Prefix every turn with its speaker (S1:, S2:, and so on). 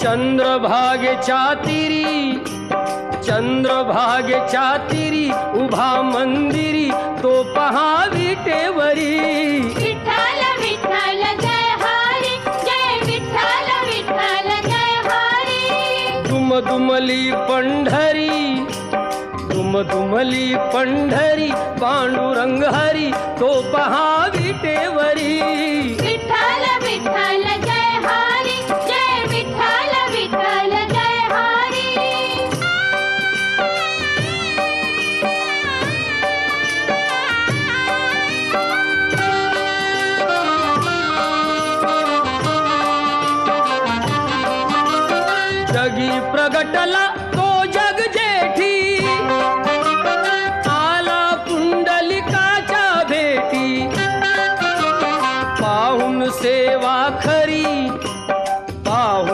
S1: चंद्रभागेच्या तिरी चंद्रभागेच्या तिरी उभा मंदिरी तो पहा विटेवरी.
S2: विठ्ठल विठ्ठल जय हरी जय विठ्ठल विठ्ठल जय हरी.
S1: दुमदुमली पंढरी दुमदुमली पंढरी पांडुरंग हरी तो पहा
S2: जगी प्रगटला तो जग जेठी. आला पुंडलिकाच्या भेटी.
S1: पाहून सेवा